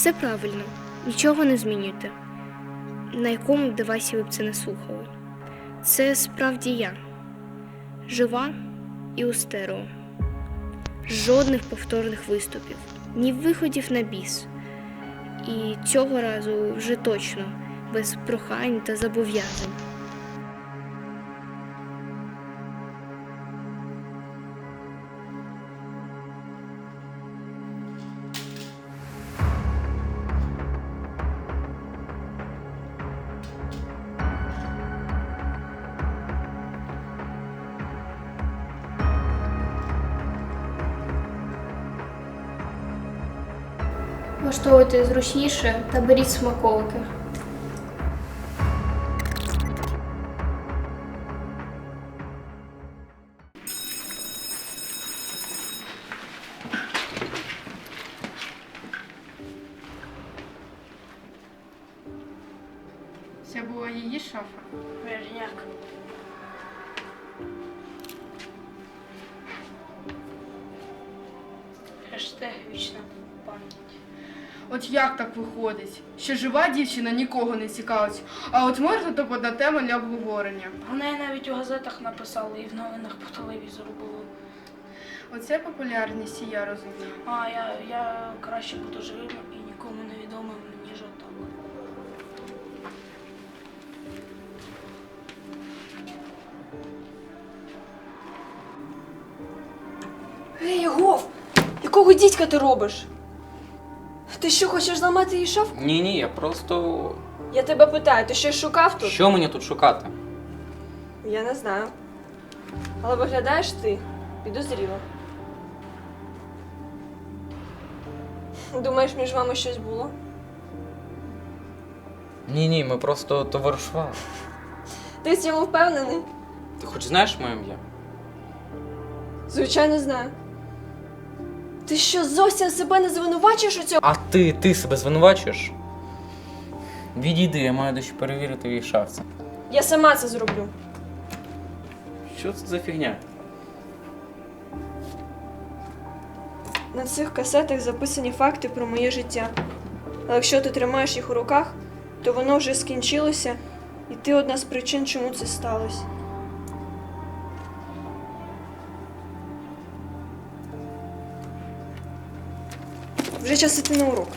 Все правильно, нічого не змінюйте. На якому девайсі ви б це не слухали. Це справді я. Жива і у стерео. Жодних повторних виступів, ні виходів на біс. І цього разу вже точно без прохань та зобов'язань. Влаштовуйте зручніше та беріть смаколики. Це була її шафа. Верняк. Хештег вічна пам'ять. От як так виходить? Що жива дівчина нікого не цікавить, а от можна то подати тема для обговорення. Про неї навіть у газетах написали і в новинах по телевізору було. Оце популярність, і я розумію. А я, я краще буду живим і нікому не відомим, ніж отак. Ей, Гов! Якого дідька ти робиш? Ти що, хочеш зламати її шаф? Ні, ні, я просто. Я тебе питаю, ти щось шукав тут? Що мені тут шукати? Я не знаю. Але виглядаєш ти підозріло. Думаєш, між вами щось було? Ні, ні, ми просто товаришували. Ти в цьому впевнений? Ти хоч знаєш моє ім'я? Звичайно, знаю. Ти що, зовсім себе не звинувачуєш у цьому? А ти, ти себе звинувачуєш? Відійди, я маю дещо перевірити в її шафці. Я сама це зроблю. Що це за фігня? На цих касетах записані факти про моє життя. Але якщо ти тримаєш їх у руках, то воно вже скінчилося, і ти одна з причин, чому це сталося. Вже час іти на урок.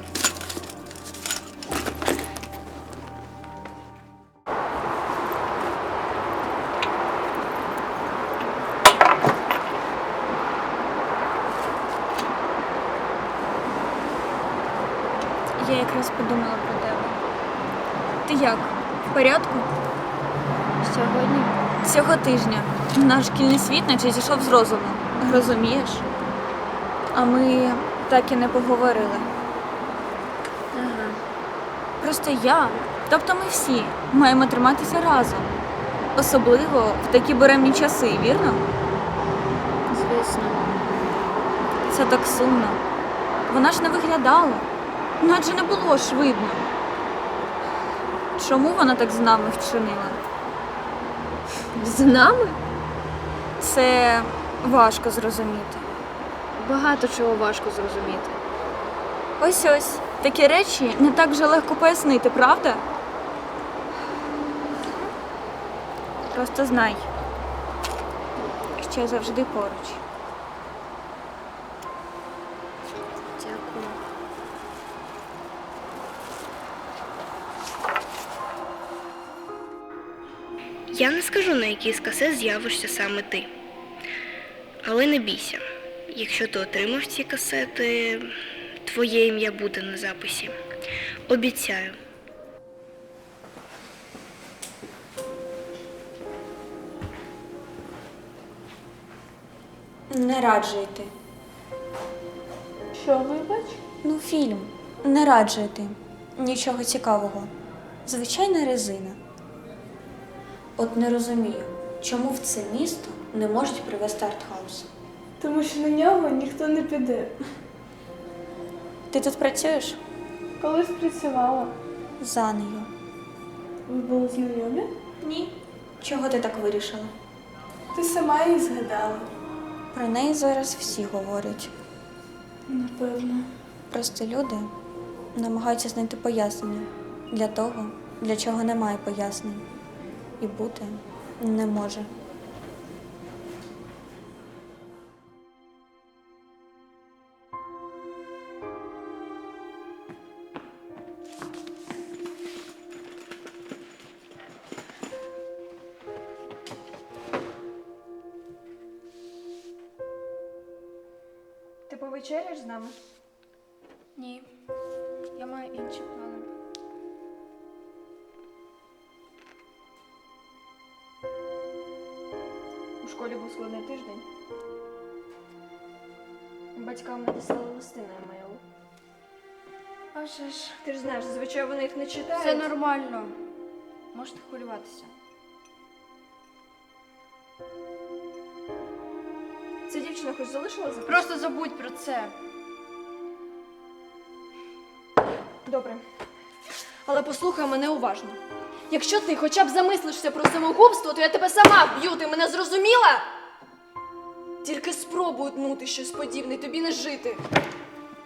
Я якраз подумала про тебе. Ти як? В порядку? Сьогодні Цього тижня наш шкільний світ наче зійшов з розуму. Розумієш? А ми так і не поговорили. ага. Просто я, тобто ми всі, маємо триматися разом. Особливо в такі буремні часи, вірно? звісно. Це так сумно. Вона ж не виглядала. Ну адже не було ж видно. Чому вона так з нами вчинила? З нами Це важко зрозуміти. Багато чого важко зрозуміти. Ось ось такі речі не так вже легко пояснити, правда? Просто знай, що я завжди поруч. Дякую. Я не скажу, на якій з з'явишся саме ти. Але не бійся. Якщо ти отримав ці касети, твоє ім'я буде на записі. Обіцяю. Не раджу йти. Що, вибач? Ну, фільм. Не раджу йти. Нічого цікавого. Звичайна резина. От не розумію, чому в це місто не можуть привезти артхаус. Тому що на нього ніхто не піде. Ти тут працюєш? Колись працювала. За нею. Ви були знайомі? Ні. Чого ти так вирішила? Ти сама її згадала. Про неї зараз всі говорять. Напевно. Просто люди намагається знайти пояснення для того, для чого немає пояснень, і бути не може. Ти повечеряш з нами? Ні. Я маю інші плани. У школі був складний тиждень. Батькам надіслали листи на емейл. А вже ж. Ти ж знаєш, зазвичай вони їх не читають. Все нормально. Можете хвилюватися. Дівчина залишила записку? Просто забудь про це. Добре. Але послухай мене уважно. Якщо ти хоча б замислишся про самогубство, то я тебе сама вб'ю, ти мене зрозуміла? Тільки спробуй утнути щось подібне, тобі не жити.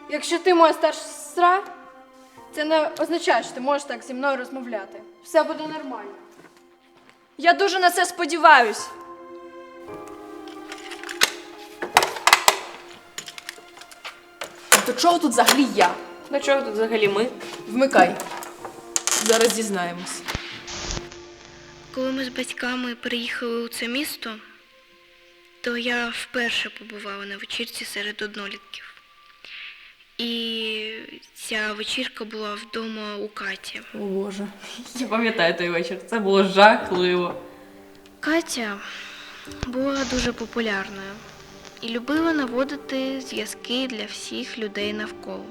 Якщо ти моя старша сестра, це не означає, що ти можеш так зі мною розмовляти. Все буде нормально. Я дуже на це сподіваюсь. До чого тут взагалі я? До чого тут взагалі ми? Вмикай. Зараз дізнаємось. Коли ми з батьками переїхали у це місто, то я вперше побувала на вечірці серед однолітків. І ця вечірка була вдома у Каті. О Боже. Я пам'ятаю той вечір. Це було жахливо. Катя була дуже популярною і любила наводити зв'язки для всіх людей навколо.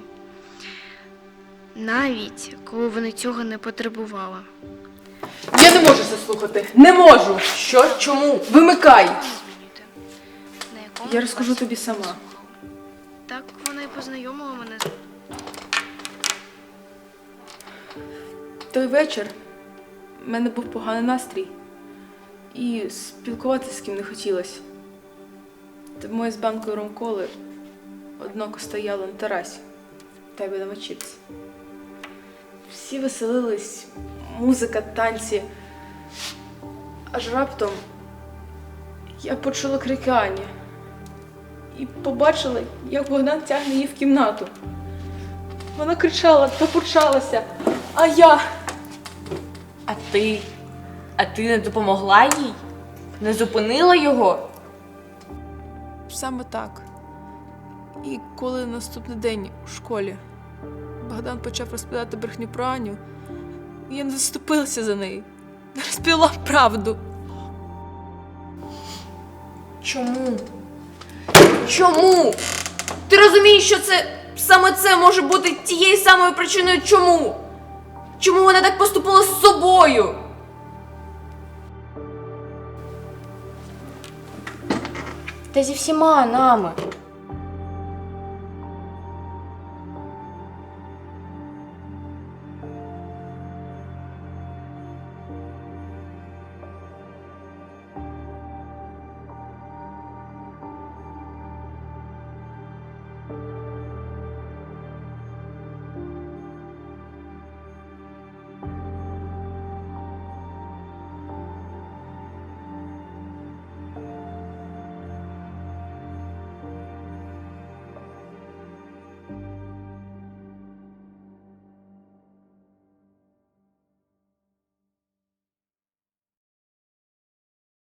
Навіть коли вони цього не потребували. Я не можу це слухати. Не можу. Що? Чому? Вимикай. На якому Я розкажу класі тобі сама. Так вона і познайомила мене з Той вечір в мене був поганий настрій. І спілкуватися з ким не хотілося. Я з банкою ромколи однако стояла на терасі в тебе на вечірці. Всі веселились, музика, танці. Аж раптом я почула крики Ані і побачила, як Богдан тягне її в кімнату. Вона кричала, топучалася, а я. А ти? А ти не допомогла їй? Не зупинила його? Саме так. І коли наступний день у школі Богдан почав розповідати брехню про Аню, я не заступилася за неї, не розповіла правду. Чому? Чому? Ти розумієш, що це саме це може бути тією самою причиною чому? Чому вона так поступила з собою? Та зі всіма нами.